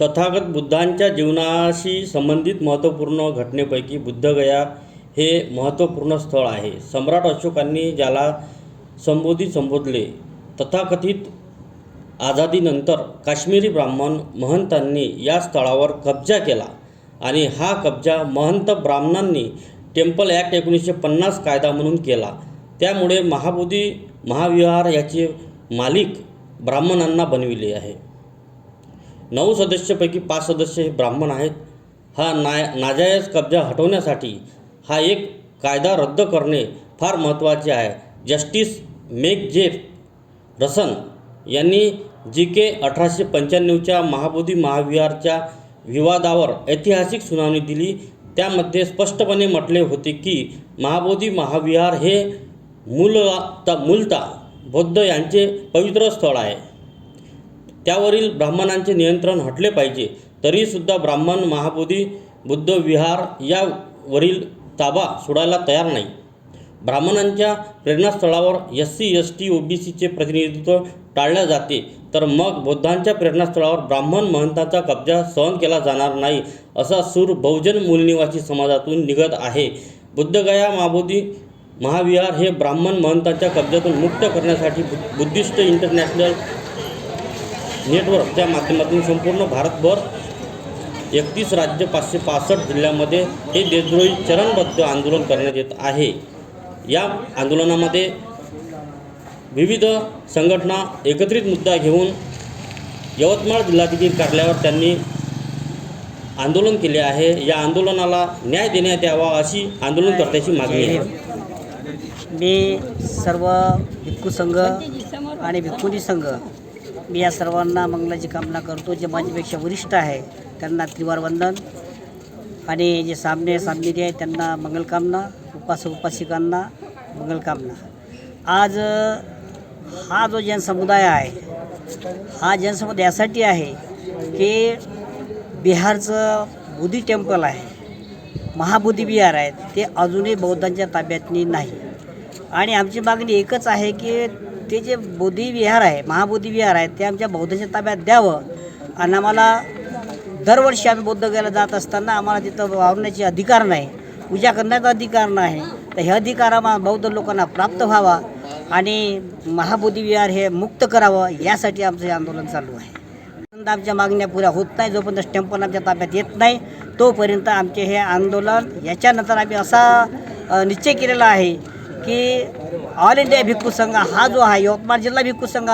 तथागत बुद्धांच्या जीवनाशी संबंधित महत्त्वपूर्ण घटनेपैकी बुद्धगया हे महत्त्वपूर्ण स्थळ आहे. सम्राट अशोकांनी ज्याला संबोधित संबोधले तथाकथित आझादीनंतर काश्मीरी ब्राह्मण महंतांनी या स्थळावर कब्जा केला आणि हा कब्जा महंत ब्राह्मणांनी टेम्पल ॲक्ट एकोणीसशे पन्नास कायदा म्हणून केला. त्यामुळे महाबोधी महाविहार याचे मालिक ब्राह्मणांना बनविले आहे. नऊ सदस्यपैकी पाच सदस्य हे ब्राह्मण आहेत. हा नाय नाजायज कब्जा हटवण्यासाठी हा एक कायदा रद्द करणे फार महत्त्वाचे आहे. जस्टिस मेक रसन यांनी जी के अठराशे पंच्याण्णवच्या महाबोधी महाविहारच्या विवादावर ऐतिहासिक सुनावणी दिली. त्यामध्ये स्पष्टपणे म्हटले होते की महाबोधी महाविहार हे मूलता मूलता बौद्ध यांचे पवित्र स्थळ आहे. त्यावरील ब्राह्मणांचे नियंत्रण हटले पाहिजे. तरीसुद्धा ब्राह्मण महाबोधी बुद्ध विहार यावरील ताबा सोडायला तयार नाही. ब्राह्मणांच्या प्रेरणास्थळावर S C S T O B सीचे प्रतिनिधित्व टाळले जाते. तर मग बौद्धांच्या प्रेरणास्थळावर ब्राह्मण महंतांचा कब्जा सहन केला जाणार नाही असा सूर बहुजन मूलनिवासी समाजातून निघत आहे. बुद्धगया महाबोधी महाविहार हे ब्राह्मण महंतांच्या कब्जातून मुक्त करण्यासाठी बु- बुद्धिस्ट इंटरनॅशनल नेटवर्कच्या माध्यमातून संपूर्ण भारतभर एकतीस राज्य पाचशे पासष्ट जिल्ह्यामध्ये हे देशद्रोही चरणबद्ध आंदोलन करण्यात येत आहे. या आंदोलनामध्ये विविध संघटना एकत्रित मुद्दा घेऊन यवतमाळ जिल्हाधिकारी कार्यालयावर त्यांनी आंदोलन केले आहे. या आंदोलनाला न्याय देण्यात यावा अशी आंदोलनकर्त्याची मागणी आहे. मी सर्व भिक्खू संघ आणि भिक्खुनी संघ मी या सर्वांना मंगलाची कामना करतो. जे माझ्यापेक्षा वरिष्ठ आहे त्यांना त्रिवार वंदन. आणि जे सामने सामनेरी आहे त्यांना मंगलकामना उपास उपासिकांना मंगलकामना आज हा जो जनसमुदाय आहे हा जनसमुदाय यासाठी आहे की बिहारचं बुद्धी टेम्पल आहे महाबोधी विहार आहे ते अजूनही बौद्धांच्या ताब्यातनी नाही. आणि आमची मागणी एकच आहे की ते जे बोधी विहार आहे महाबोधी विहार आहे ते आमच्या बौद्धच्या ताब्यात द्यावं. आणि आम्हाला दरवर्षी आम्ही बौद्धगयाला जात असताना आम्हाला तिथं वावरण्याचे अधिकार नाही. पूजा करण्याचा अधिकार नाही. तर हे अधिकार आम्हाला बौद्ध लोकांना प्राप्त व्हावा आणि महाबोधी विहार हे मुक्त करावं यासाठी आमचं हे आंदोलन चालू आहे. आमच्या मागण्या पुऱ्या होत नाही जोपर्यंत टेम्पल आमच्या ताब्यात येत नाही तोपर्यंत आमचे हे आंदोलन याच्यानंतर आम्ही असा निश्चय केलेला आहे की ऑल इंडिया भिक्खू संघ हा जो आहे यवतमाळ जिल्हा भिक्खू संघ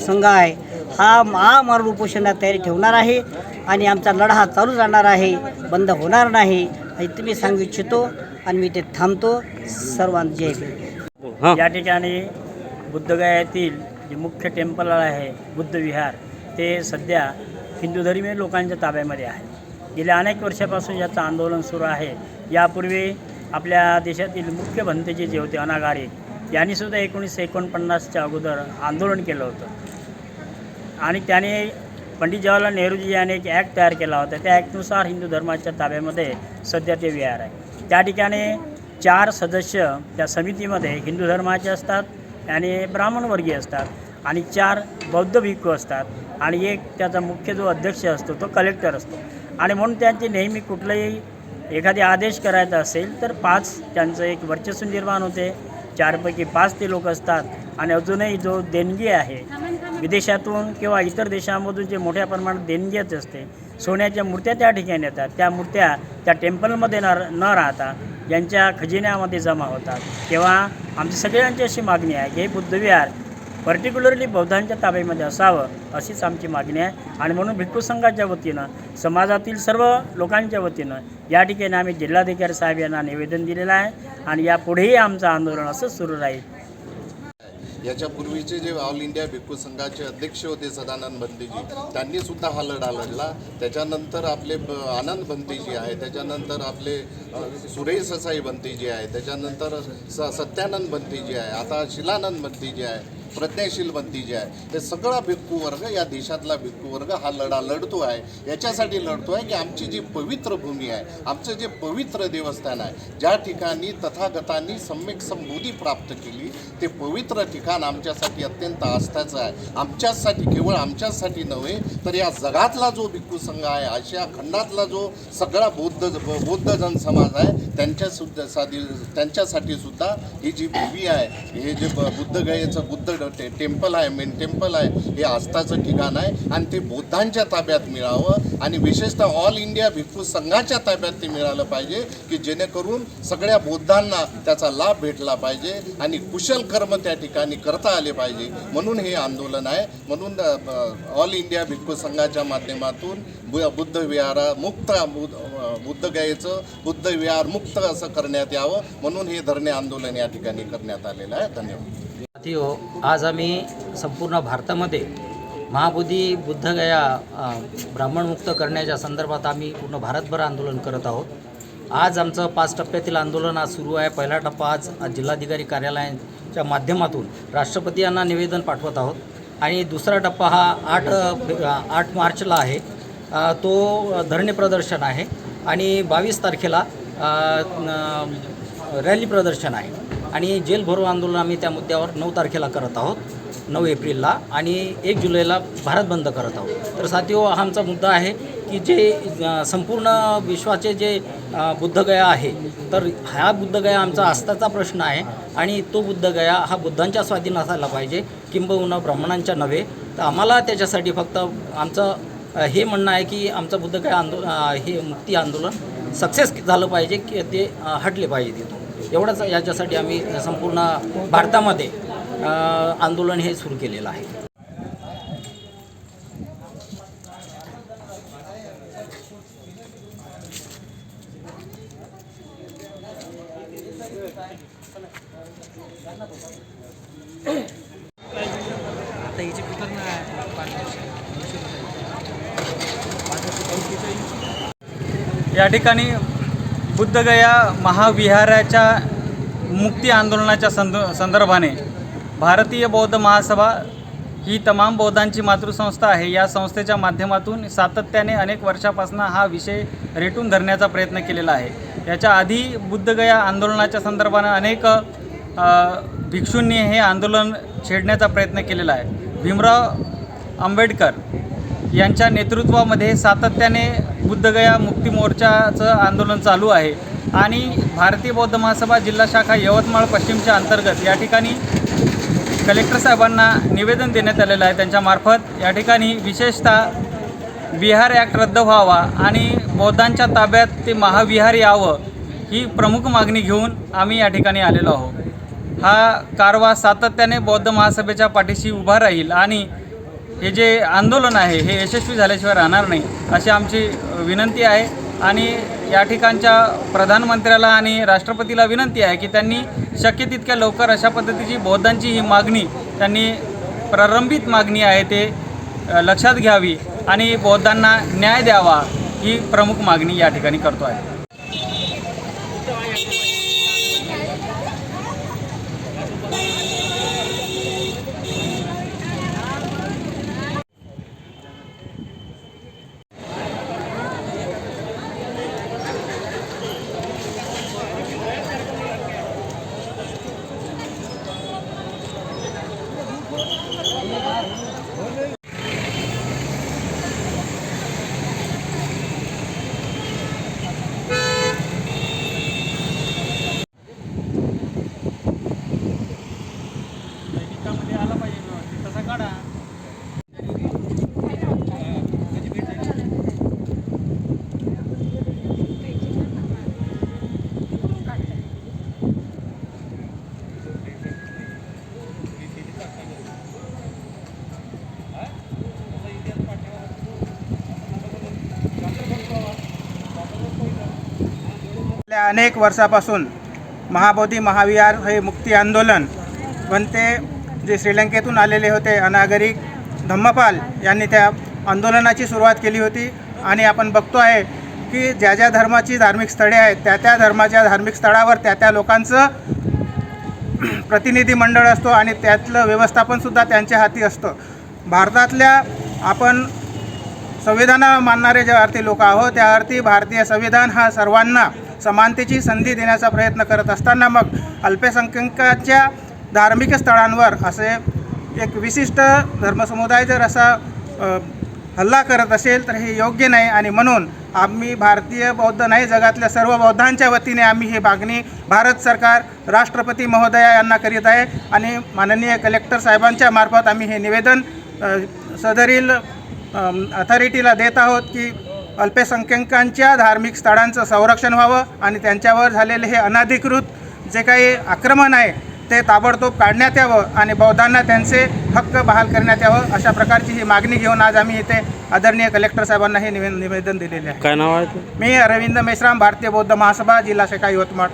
संघ आहे हा महामारण उपोषणात तयारी ठेवणार आहे आणि आमचा लढा हा चालू राहणार आहे बंद होणार नाही हे तुम्ही सांगू इच्छितो आणि मी ते थांबतो. सर्वांना जय हां. या ठिकाणी बुद्धगया येथील जे मुख्य टेम्पल आहे बुद्ध विहार ते सध्या हिंदू धर्मीय लोकांच्या ताब्यामध्ये आहे. गेल्या अनेक वर्षापासून याचं आंदोलन सुरू आहे. यापूर्वी आपल्या देशातील मुख्य भंतेचे जे होते अनागारे यांनीसुद्धा एकोणीसशे एकोणपन्नासच्या अगोदर आंदोलन केलं होतं. आणि त्याने पंडित जवाहरलाल नेहरूजी यांनी एक ॲक्ट तयार केला होता. त्या ॲक्टनुसार हिंदू धर्माच्या ताब्यामध्ये सध्या ते विहार आहे. त्या ठिकाणी चार सदस्य त्या समितीमध्ये हिंदू धर्माचे असतात आणि ब्राह्मणवर्गीय असतात आणि चार बौद्ध भिक्खू असतात आणि एक त्याचा मुख्य जो अध्यक्ष असतो तो कलेक्टर असतो. आणि म्हणून त्यांची नेहमी कुठलाही एखादे आदेश करायचा असेल तर पाच त्यांचं एक वर्चस्व निर्माण होते. चारपैकी पाच ते लोक असतात. आणि अजूनही जो देणगी आहे विदेशातून किंवा इतर देशामधून जे मोठ्या प्रमाणात देणगी येत असते सोन्याच्या मूर्त्या त्या ठिकाणी येतात. त्या मूर्त्या त्या टेम्पलमध्ये न न राहता यांच्या खजिन्यामध्ये जमा होतात. तेव्हा आमची सगळ्यांची अशी मागणी आहे की हे बुद्धविहार पर्टिक्युलरली बौद्धांच्या ताब्यामध्ये असावं अशीच आमची मागणी आहे. आणि म्हणून भिक्खू संघाच्या वतीनं समाजातील सर्व लोकांच्या वतीनं या ठिकाणी आम्ही जिल्हाधिकारी साहेब यांना निवेदन दिलेलं आहे आणि यापुढेही आमचं आंदोलन असंच सुरू राहील. याच्यापूर्वीचे जे ऑल इंडिया भिक्खू संघाचे अध्यक्ष होते सदानंद बंदीजी त्यांनी सुद्धा हा लढा लढला. त्याच्यानंतर आपले ब- आनंद बंतीजी आहे त्याच्यानंतर आपले सुरेश ससाई बंतीजी आहे त्याच्यानंतर स सत्यानंद बंतीजी आहे आता शिलानंद बंतीजी आहे. प्रज्ञाशील बंदी जी आहे हे सगळा भिक्खू वर्ग या देशातला भिक्खू वर्ग हा लढा लढतो आहे. याच्यासाठी लढतो आहे की आमची जी पवित्र भूमी आहे आमचं जे पवित्र देवस्थान आहे ज्या ठिकाणी तथागतांनी सम्यक संबोधी प्राप्त केली ते पवित्र ठिकाण आमच्यासाठी अत्यंत आस्थाचं आहे. आमच्याचसाठी केवळ आमच्याचसाठी नव्हे तर या जगातला जो भिक्खू संघ आहे आशिया खंडातला जो सगळा बौद्ध बौद्ध जन समाज आहे त्यांच्या सुद्धा त्यांच्यासाठी सुद्धा ही जी भूमी आहे हे जे ब- बुद्धगयेचं बुद्ध टे टेम्पल आहे मेन टेम्पल आहे हे आस्थाचं ठिकाण आहे. आणि ते बौद्धांच्या ताब्यात मिळावं. आणि विशेषतः ऑल इंडिया भिक्खू संघाच्या ताब्यात ते मिळालं पाहिजे की जेणेकरून सगळ्या बौद्धांना त्याचा लाभ भेटला पाहिजे. आणि कुशल कर्म त्या ठिकाणी करता आले पाहिजे. म्हणून हे आंदोलन आहे. म्हणून ऑल इंडिया भिक्खू संघाच्या माध्यमातून बु- बुद्ध विहारा मुक्त बुद्ध गायचं बुद्ध विहार मुक्त असं करण्यात यावं. म्हणून हे धरणे आंदोलन या ठिकाणी करण्यात आलेलं आहे. धन्यवाद. हो आज आम्ही संपूर्ण भारतामध्ये महाबोधी बुद्धगया ब्राह्मणमुक्त करण्याच्या संदर्भात आम्ही पूर्ण भारतभर आंदोलन करत आहोत. आज आमचं पाच टप्प्यातील आंदोलन आज सुरू आहे. पहिला टप्पा आज जिल्हाधिकारी कार्यालयाच्या माध्यमातून राष्ट्रपती यांना निवेदन पाठवत आहोत. आणि दुसरा टप्पा हा आठ आठ मार्चला आहे. तो धरणे प्रदर्शन आहे. आणि बावीस तारखेला रॅली प्रदर्शन आहे. आणि जेल भरो आंदोलन आम्ही त्या मुद्द्यावर नऊ तारखेला करत आहोत. नऊ एप्रिलला आणि एक जुलैला भारत बंद करत आहोत. तर साथीओ हा आमचा मुद्दा आहे. की जे संपूर्ण विश्वाचे जे बुद्धगया आहे तर हा बुद्धगया आमचा आस्थाचा प्रश्न आहे आणि तो बुद्धगया हा बुद्धांच्या स्वाधीन असायला पाहिजे किंबहुना ब्राह्मणांच्या नव्हे. तर आम्हाला त्याच्यासाठी फक्त आमचं हे म्हणणं आहे की आमचं बुद्धगया आंदोलन हे मुक्ती आंदोलन सक्सेस झालं पाहिजे की ते हटले पाहिजे तिथून. एवढंच याच्यासाठी आम्ही संपूर्ण भारतामध्ये आंदोलन हे सुरू केलेलं आहे. या ठिकाणी बुद्धगया महाविहाराच्या मुक्ती आंदोलनाच्या संद संदर्भाने भारतीय बौद्ध महासभा ही तमाम बौद्धांची मातृसंस्था आहे. या संस्थेच्या माध्यमातून सातत्याने अनेक वर्षापासून हा विषय रेटून धरण्याचा प्रयत्न केलेला आहे. याच्या आधी बुद्धगया आंदोलनाच्या संदर्भानं अनेक भिक्षूंनी हे आंदोलन छेडण्याचा प्रयत्न केलेला आहे. भीमराव आंबेडकर यांच्या नेतृत्वामध्ये सातत्याने बुद्धगया मुक्ती मोर्चाचं आंदोलन चालू आहे. आणि भारतीय बौद्ध महासभा जिल्हा शाखा यवतमाळ पश्चिमच्या अंतर्गत या ठिकाणी कलेक्टर साहेबांना निवेदन देण्यात आलेलं आहे त्यांच्यामार्फत या ठिकाणी विशेषतः विहार ॲक्ट रद्द व्हावा आणि बौद्धांच्या ताब्यात ते महाविहार यावं ही प्रमुख मागणी घेऊन आम्ही या ठिकाणी आलेलो आहोत. हा कारवा सातत्याने बौद्ध महासभेच्या पाठीशी उभा राहील आणि हे जे आंदोलन आहे हे यशस्वी झाल्याशिवाय राहणार नाही अशी आमची विनंती आहे. आणि या ठिकाणच्या प्रधानमंत्र्याला आणि राष्ट्रपतीला विनंती आहे की त्यांनी शक्य तितक्या लवकर अशा पद्धतीची बौद्धांची ही मागणी त्यांनी प्रारंभित मागणी आहे ते लक्षात घ्यावी आणि बौद्धांना न्याय द्यावा ही प्रमुख मागणी या ठिकाणी करतो आहे. गेल्या अनेक वर्षापासून महाबोधी महाविहार हे मुक्ती आंदोलन बनते. जे श्रीलंकेतून आलेले होते अनागरिक धम्मपाल यांनी त्या आंदोलनाची सुरुवात केली होती. आणि आपण बघतो आहे की ज्या ज्या धर्माची धार्मिक स्थळे आहेत त्या त्या धर्माच्या धार्मिक स्थळावर त्या त्या लोकांचं प्रतिनिधी मंडळ असतो आणि त्यातलं व्यवस्थापनसुद्धा त्यांच्या हाती असतं. भारतातल्या आपण संविधाना मानणारे ज्या अर्थी लोक आहोत त्या अर्थी भारतीय संविधान हा सर्वांना समानतेची संधी देण्याचा प्रयत्न करत असताना मग अल्पसंख्याकाच्या धार्मिक स्थळांवर असे एक विशिष्ट धर्मसमुदाय जर असा हल्ला करत असेल तर हे योग्य नाही आणि म्हणून आम्ही भारतीय बौद्ध नाही जगातल्या सर्व बौद्धांच्या वतीने आम्ही ही मागणी भारत सरकार राष्ट्रपती महोदया यांना करीत आहे आणि माननीय कलेक्टर साहेबांच्या मार्फत आम्ही हे निवेदन सदरील अथॉरिटीला देत आहोत की अल्पसंख्याकांच्या धार्मिक स्थळांचं संरक्षण व्हावं आणि त्यांच्यावर झालेले हे अनधिकृत जे काही आक्रमण आहे ते ताबडतोब काढण्यात यावं आणि बौद्धांना त्यांचे हक्क बहाल करण्यात यावं अशा प्रकारची ही मागणी घेऊन आज आम्ही इथे आदरणीय कलेक्टर साहेबांना हे निवे निवेदन दिलेले आहे. काय नाव आहे? मी अरविंद मेश्राम भारतीय बौद्ध महासभा जिल्हा शाखा यवतमाळ.